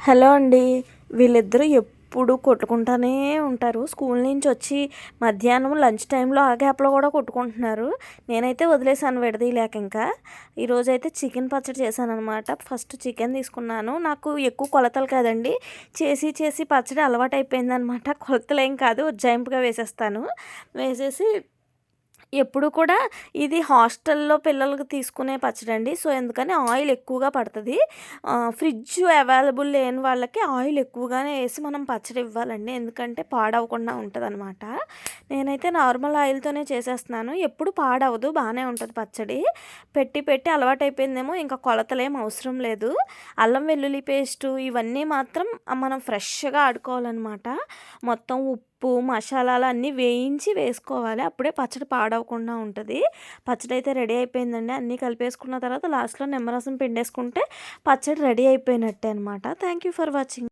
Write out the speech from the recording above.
Hello అండి. వీళ్ళిద్దరూ ఎప్పుడు కొట్టుకుంటానే ఉంటారు. స్కూల్ నుంచి వచ్చి మధ్యాహ్నం లంచ్ టైంలో ఆ గ్యాప్లో కూడా కొట్టుకుంటున్నారు. నేనైతే వదిలేసాను విడదీయలేక ఇంకా. ఈరోజైతే చికెన్ పచ్చడి చేశాను అనమాట ఫస్ట్ చికెన్ తీసుకున్నాను. నాకు ఎక్కువ కొలతలు కాదండి. చేసి చేసి పచ్చడి అలవాటు అయిపోయిందనమాట కొలతలు ఏం కాదు. ఉజ్జాయింపుగా వేసేస్తాను. వేసేసి ఎప్పుడు కూడా ఇది హాస్టల్లో పిల్లలకి తీసుకునే పచ్చడి అండి సో ఎందుకని ఆయిల్ ఎక్కువగా పడుతుంది. ఫ్రిడ్జ్ అవైలబుల్ లేని వాళ్ళకి ఆయిల్ ఎక్కువగానే వేసి మనం పచ్చడి ఇవ్వాలండి. ఎందుకంటే పాడవకుండా ఉంటుంది అనమాట నేనైతే నార్మల్ ఆయిల్తోనే చేసేస్తున్నాను. ఎప్పుడు పాడవదు బాగానే ఉంటుంది పచ్చడి. పెట్టి పెట్టి అలవాటు అయిపోయిందేమో ఇంకా కొలతలేం అవసరం లేదు. అల్లం వెల్లుల్లి పేస్టు ఇవన్నీ మాత్రం మనం ఫ్రెష్గా ఆడుకోవాలన్నమాట. మొత్తం ఉప్పు ఉప్పు మసాలాలు అన్నీ వేయించి వేసుకోవాలి. అప్పుడే పచ్చడి పాడవకుండా ఉంటుంది. పచ్చడి అయితే రెడీ అయిపోయిందండి. అన్నీ కలిపేసుకున్న తర్వాత లాస్ట్లో నిమ్మరసం పిండేసుకుంటే పచ్చడి రెడీ అయిపోయినట్టే అనమాట థ్యాంక్ యూ ఫర్ వాచింగ్